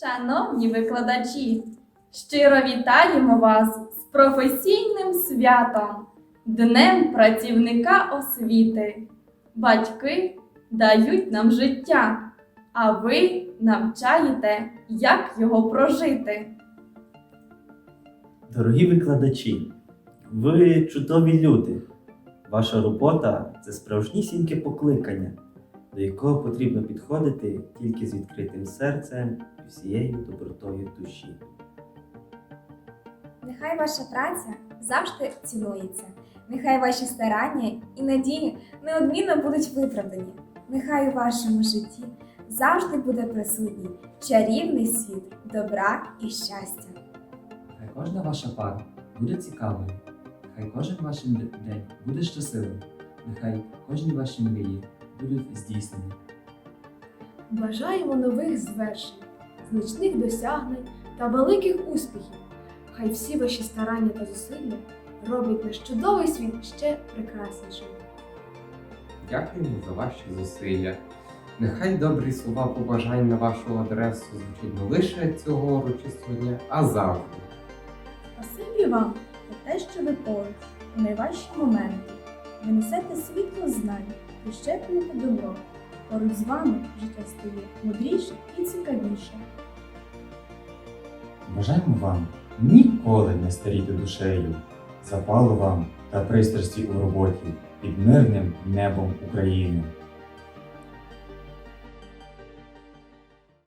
Шановні викладачі, щиро вітаємо вас з професійним святом, Днем працівника освіти. Батьки дають нам життя, а ви навчаєте, як його прожити. Дорогі викладачі, ви чудові люди. Ваша робота це справжнісіньке покликання, до якого потрібно підходити тільки з відкритим серцем і всією добротою душі. Нехай ваша праця завжди цінується. Нехай ваші старання і надії неодмінно будуть виправдані. Нехай у вашому житті завжди буде присутній чарівний світ добра і щастя. Хай кожна ваша пара буде цікавою, хай кожен ваш день буде щасливим, нехай кожні ваші мрії будуть здійснені. Бажаємо нових звершень, значних досягнень та великих успіхів. Хай всі ваші старання та зусилля роблять наш чудовий світ ще прекраснішим. Дякуємо за ваші зусилля. Нехай добрі слова побажань на вашу адресу звучать не лише цього урочистого дня, а завжди. Спасибі вам за те, що ви поруч у найважчі моменти. Ви несете світло знань, прищеплюєте добро. Поруч з вами життя стає мудріше і цікавіше. Бажаємо вам ніколи не старіти душею, запалу вам та пристрасті у роботі під мирним небом України.